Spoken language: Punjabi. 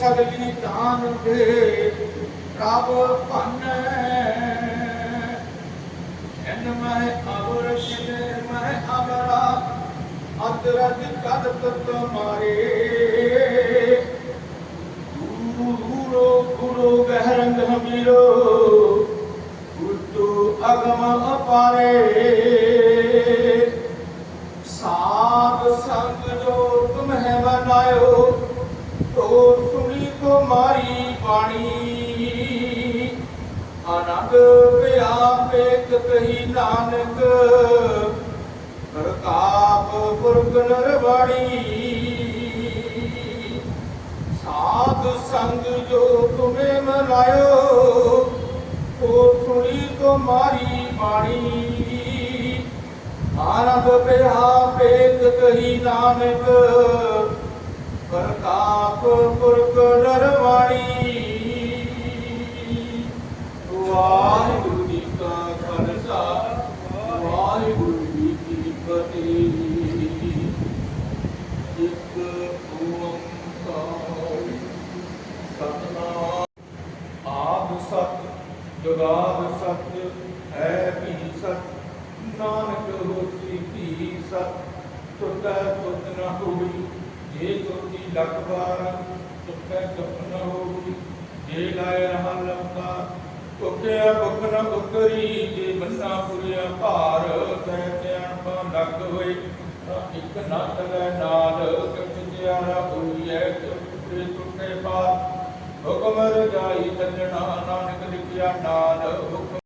ਸਗਲੀ ਦਾਨ ਦੇ ਪ੍ਰਭ ਭੰਨੈ। ਐਨ ਮੈਂ ਅਦਰਜ ਕਦ ਤੁਮਾਰੇ ਗੁਰੂ ਗੁਰੂ ਗਹਿਰੰਗ ਹਮੀਰੋ, ਗੁਰਤੂ ਅਗਮ ਅਪਾਰੇ। ਸਾਧ ਸੰਗ ਜੋ ਤੁਮਹਿ ਬਨਾਇਓ ਤੋ ਸੁਣੀ ਕੋ ਮਾਰੀ ਬਾਣੀ। ਆਨੰਦ ਪਿਆ ਪੇਖ ਕਹੀ ਨਾਨਕ ਪ੍ਰਤਾਪ ਪੁਰਖ ਨਰਵਾੜੀ ਸਾਧ ਸੰਗ ਜੋ ਤੁਮੇ ਮਲਾਇਓ ਉਹ ਸੁਣੀ ਤੁਮਾਰੀ ਬਾਣੀ। ਆਨੰਦ ਪਿਆ ਪੇਖ ਕਹੀ ਨਾਨਕ ਪ੍ਰਤਾਪ ਪੁਰਖ ਨਰਵਾੜੀ ਜੁਗਾਦ ਸਤ ਹੈ ਵੀ ਸਤ ਨਾਨਕ ਹੋਸੀ ਵੀ ਸਤ ਤੁਟੈ ਤੁਤ ਨ ਹੋਈ ਜੇ ਤੁਤੀ ਲਖ ਬਾਰ ਤੁਟੈ ਤੁਤ ਨ ਹੋਈ ਜੇ ਲਾਇ ਰਹਾ ਲੰਕਾ ਤੁਕਿਆ ਬੁਖ ਨ ਉਤਰੀ ਜੇ ਬੰਨਾ ਪੁਰਿਆ ਭਾਰ, ਸਹਿ ਧਿਆਨ ਪਾ ਲੱਗ ਹੋਏ, ਤਾਂ ਇੱਕ ਨਾ ਤਗੈ ਨਾਲ ਕਿਛ ਜਿਆਰਾ ਹੋਈਐ ਤੁਟੇ ਤੁਟੇ ਪਾ ਹੁਕਮ ਰਜਾਈ ਚੱਲਣਾ, ਨਾਨਕ ਲਿਖਿਆ ਨਾਲ, ਹੁਕਮ